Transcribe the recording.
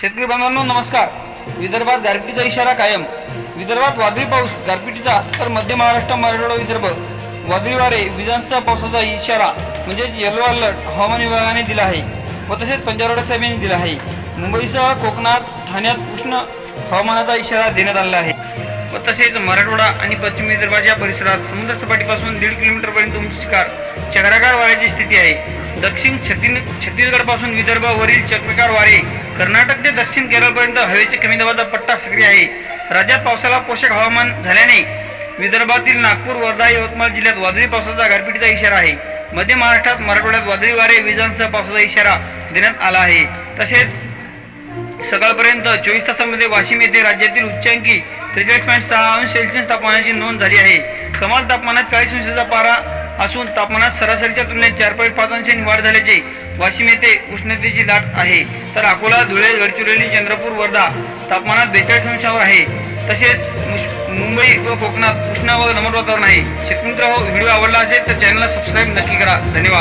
शेतकरी बांधवांनो नमस्कार. विदर्भात गारपिटीचा इशारा कायम. विदर्भात वादळी पाऊस गारपिटीचा तर मध्य महाराष्ट्र मराठवाडा विदर्भ. वादळी वारे विजांसह पावसाचा इशारा म्हणजेच येलो अलर्ट हवामान विभागाने दिला आहे. व तसेच पंजाबराडा साहेबांनी दिला आहे. मुंबईसह कोकणात ठाण्यात उष्ण हवामानाचा इशारा देण्यात आलेला आहे. व तसेच मराठवाडा आणि पश्चिम विदर्भाच्या परिसरात समुद्र सपाटीपासून दीड किलोमीटरपर्यंत उंची शिकार चक्राकार वाऱ्याची स्थिती आहे. दक्षिण छत्तीस छत्तीसगडपासून विदर्भावरील चक्राकार वारे कर्नाटक ते दक्षिण केरळपर्यंत हवेचे कमी दाबाचा पट्टा सक्रिय आहे. राज्यात पावसाला पोषक हवामान झाल्याने विदर्भातील नागपूर वर्धा यवतमाळ जिल्ह्यात वादळी पावसाचा गारपिटीचा इशारा आहे. मध्य महाराष्ट्रात मराठवाड्यात वादळी वारे विजांसह पावसाचा इशारा देण्यात आला आहे. तसेच सकाळपर्यंत चोवीस तासामध्ये वाशिम येथे राज्यातील उच्चांकी त्रेचाळीस पॉईंट सहा अंश सेल्सिअस तापमानाची नोंद झाली आहे. कमाल तापमानात चाळीस अंशाचा पारा असून तापमानात सरासरीच्या तुलनेत चार पॉईंट पाच अंशांनी वाढ झाल्याचे वाशिम येथे उष्णतेची लाट आहे. तर अकोला धुळे गडचिरोली चंद्रपूर वर्धा तापमानात बेचाळीस अंशावर आहे. तसेच मुंबई व कोकणात उष्ण व नमट वातावरण आहे. शेतकरी हो व्हिडिओ आवडला असेल तर चॅनलला सबस्क्राईब नक्की करा. धन्यवाद.